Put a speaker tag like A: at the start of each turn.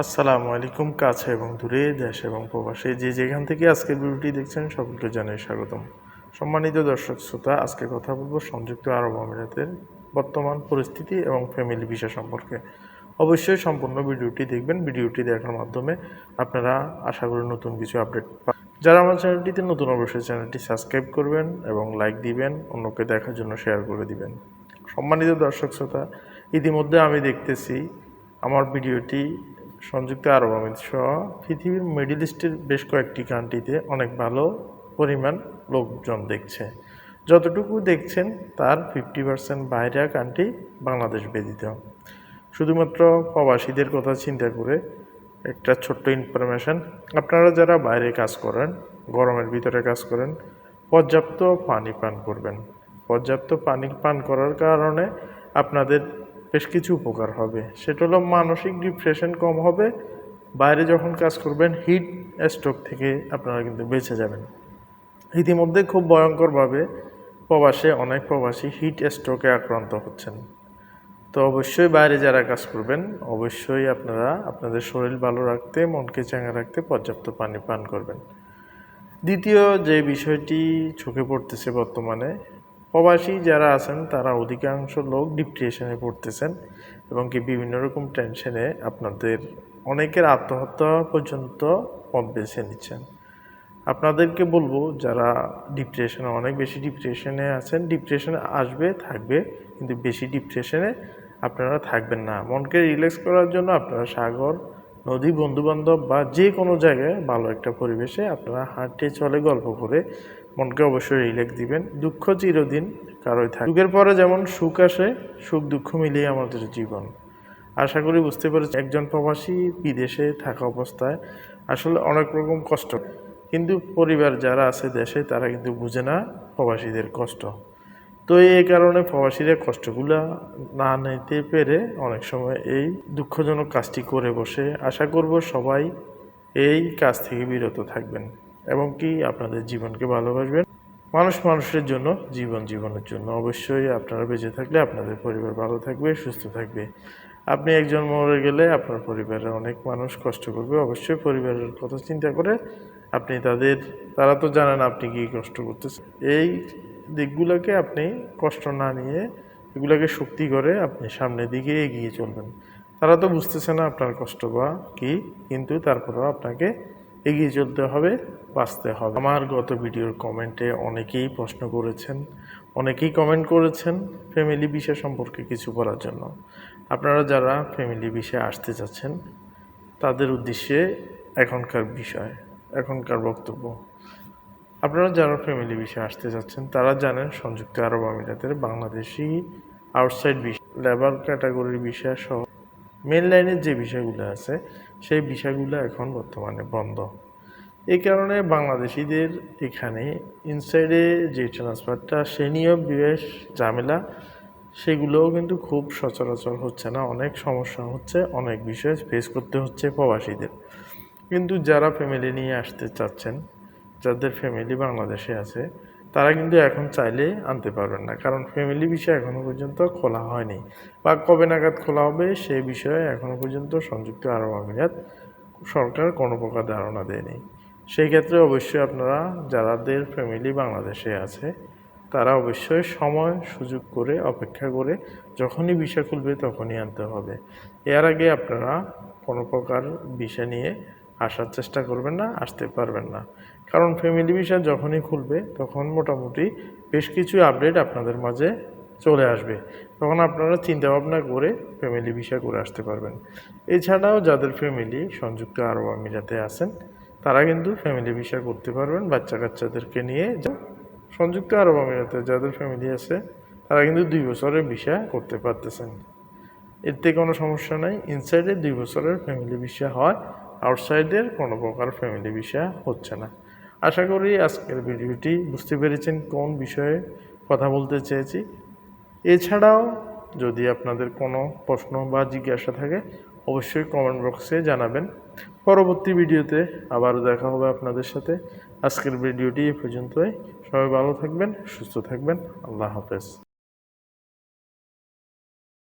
A: আসসালামু আলাইকুম, কাছে এবং দূরে, দেশ এবং প্রবাসে যে যেখান থেকে আজকের ভিডিওটি দেখছেন সকলকে জানাই স্বাগতম। সম্মানিত দর্শক শ্রোতা, আজকে কথা বলব সংযুক্ত আরব আমিরাতের বর্তমান পরিস্থিতি এবং ফ্যামিলি ভিসা সম্পর্কে। অবশ্যই সম্পূর্ণ ভিডিওটি দেখবেন, ভিডিওটি দেখার মাধ্যমে আপনারা আশা করি নতুন কিছু আপডেট পান যারা আমার চ্যানেলটিতে নতুন অবশ্যই চ্যানেলটি সাবস্ক্রাইব করবেন এবং লাইক দিবেন, অন্যকে দেখার জন্য শেয়ার করে দিবেন। সম্মানিত দর্শক শ্রোতা, ইতিমধ্যে আমি দেখতেছি, আমার ভিডিওটি সংযুক্ত আরব আমিরাত সহ পৃথিবীর মিডিল ইস্টের বেশ কয়েকটি কান্ট্রিতে অনেক ভালো পরিমাণ লোকজন দেখছে। যতটুকু দেখছেন, তার ফিফটি পার্সেন্ট বাইরের কান্ট্রি বাংলাদেশ ব্যতীত। শুধুমাত্র প্রবাসীদের কথা চিন্তা করে একটা ছোট্ট ইনফরমেশান, আপনারা যারা বাইরে কাজ করেন, গরমের ভিতরে কাজ করেন, পর্যাপ্ত পানি পান করবেন। পর্যাপ্ত পানি পান করার কারণে আপনাদের বেশ কিছু উপকার হবে। সেটা হলো মানসিক ডিপ্রেশন কম হবে। বাইরে যখন কাজ করবেন হিট স্ট্রোক থেকে আপনারা কিন্তু বেঁচে যাবেন। ইতিমধ্যে খুব ভয়ঙ্করভাবে প্রবাসে অনেক প্রবাসী হিট স্ট্রোকে আক্রান্ত হচ্ছেন। তো অবশ্যই বাইরে যারা কাজ করবেন, অবশ্যই আপনারা আপনাদের শরীর ভালো রাখতে, মনকে চাঙ্গা রাখতে পর্যাপ্ত পানি পান করবেন। দ্বিতীয় যে বিষয়টি চোখে পড়তেছে বর্তমানে প্রবাসী যারা আছেন, তারা অধিকাংশ লোক ডিপ্রেশনে পড়তেছেন এবং কি বিভিন্ন রকম টেনশনে আপনাদের অনেকের আত্মহত্যা পর্যন্ত পথ বেছে নিচ্ছেন। আপনাদেরকে বলব, যারা ডিপ্রেশনে অনেক বেশি ডিপ্রেশনে আছেন ডিপ্রেশনে আসবে, থাকবে, কিন্তু বেশি ডিপ্রেশনে আপনারা থাকবেন না। মনকে রিল্যাক্স করার জন্য আপনারা সাগর, নদী, বন্ধুবান্ধব বা যে কোনো জায়গায় ভালো একটা পরিবেশে আপনারা হাঁটে চলে, গল্প করে মনকে অবশ্যই রিল্যাক্স দিবেন। দুঃখ চিরদিন কারোই থাকে যুগের পরে যেমন সুখ আসে, সুখ দুঃখ মিলিয়ে আমাদের জীবন। আশা করি বুঝতে পেরেছি একজন প্রবাসী বিদেশে থাকা অবস্থায় আসলে অনেক রকম কষ্ট। কিন্তু পরিবার যারা আছে দেশে, তারা কিন্তু বুঝে না প্রবাসীদের কষ্ট। তো এই কারণে প্রবাসীরা কষ্টগুলা না নিতে পেরে অনেক সময় এই দুঃখজনক কাজটি করে বসে। আশা করব সবাই এই কাজ থেকে বিরত থাকবেন। এবং কি আপনাদের জীবনকে ভালোবাসবেন। মানুষ মানুষের জন্য, জীবন জীবনের জন্য। অবশ্যই আপনারা বেঁচে থাকলে আপনাদের পরিবার ভালো থাকবে, সুস্থ থাকবে। আপনি একজন মরে গেলে আপনার পরিবারের অনেক মানুষ কষ্ট করবে। অবশ্যই পরিবারের কথা চিন্তা করে আপনি তাদের, তারা তো জানেন আপনি কি কষ্ট করতেছেন। এই দিকগুলোকে আপনি কষ্ট না নিয়ে, এগুলোকে শক্তি করে আপনি সামনের দিকে এগিয়ে চলবেন। তারা তো বুঝতেছে না আপনার কষ্ট বা কী, কিন্তু তারপরেও আপনাকে এগিয়ে চলতে হবে, বাঁচতে হবে। আমার গত ভিডিওর কমেন্টে অনেকেই প্রশ্ন করেছেন, অনেকেই কমেন্ট করেছেন ফ্যামিলি বিষয় সম্পর্কে কিছু বলার জন্য। আপনারা যারা ফ্যামিলি বিষয়ে আসতে চাচ্ছেন, তাদের উদ্দেশ্যে এখনকার বিষয়, এখনকার বক্তব্য। আপনারা যারা ফ্যামিলি বিষয়ে আসতে চাচ্ছেন, তারা জানেন সংযুক্ত আরব আমিরাতের বাংলাদেশি আউটসাইড বিষয় লেবার ক্যাটাগরির বিষয় সহ মেন লাইনের যে বিষয়গুলো আছে, সেই বিষয়গুলো এখন বর্তমানে বন্ধ। এই কারণে বাংলাদেশিদের এখানে ইনসাইডে যে ট্রান্সফারটা সে নিয়েও বেশ ঝামেলা। সেগুলোও কিন্তু খুব সচরাচর হচ্ছে না। অনেক সমস্যা হচ্ছে, অনেক বিষয় ফেস করতে হচ্ছে প্রবাসীদের। কিন্তু যারা ফ্যামিলি নিয়ে আসতে চাচ্ছেন, যাদের ফ্যামিলি বাংলাদেশে আছে তারা কিন্তু এখন চাইলে আনতে পারবেন না। কারণ ফ্যামিলি বিষয় এখনও পর্যন্ত খোলা হয়নি। বা কবে নাগাদ খোলা হবে সে বিষয়ে এখনও পর্যন্ত সংযুক্ত আরব আমিরাত সরকার কোনো প্রকার ধারণা দেয়নি। সেই ক্ষেত্রে অবশ্যই আপনারা, যারাদের ফ্যামিলি বাংলাদেশে আছে, তারা অবশ্যই সময়, সুযোগ করে, অপেক্ষা করে যখনই বিষয় খুলবে তখনই আনতে হবে। এর আগে আপনারা কোনো প্রকার বিষয় নিয়ে আসার চেষ্টা করবেন না, আসতে পারবেন না। কারণ ফ্যামিলি বিষয় যখনই খুলবে, তখন মোটামুটি বেশ কিছু আপডেট আপনাদের মাঝে চলে আসবে। তখন আপনারা চিন্তা ভাবনা করে ফ্যামিলি ভিসা করে আসতে পারবেন। এছাড়াও যাদের ফ্যামিলি সংযুক্ত আরব আমিরাতে আছেন, তারা কিন্তু ফ্যামিলি বিষয় করতে পারবেন বাচ্চা কাচ্চাদেরকে নিয়ে। সংযুক্ত আরব আমিরাতে যাদের ফ্যামিলি আছে, তারা কিন্তু দুই বছরের বিষয় করতে পারতেছেন। এতে কোনো সমস্যা নাই ইনসাইডে দুই বছরের ফ্যামিলি বিষয় হয়। আউটসাইডের কোনো প্রকার ফ্যামিলি বিষয় হচ্ছে না। আশা করি আজকের ভিডিওটি বুঝতে পেরেছেন কোন বিষয়ে কথা বলতে চেয়েছি। এছাড়াও যদি আপনাদের কোনো প্রশ্ন বা জিজ্ঞাসা থাকে, অবশ্যই কমেন্ট বক্সে জানাবেন। পরবর্তী ভিডিওতে আবার দেখা হবে আপনাদের সাথে। আজকের ভিডিওটি এ পর্যন্তই। সবাই ভালো থাকবেন, সুস্থ থাকবেন। আল্লাহ হাফেজ।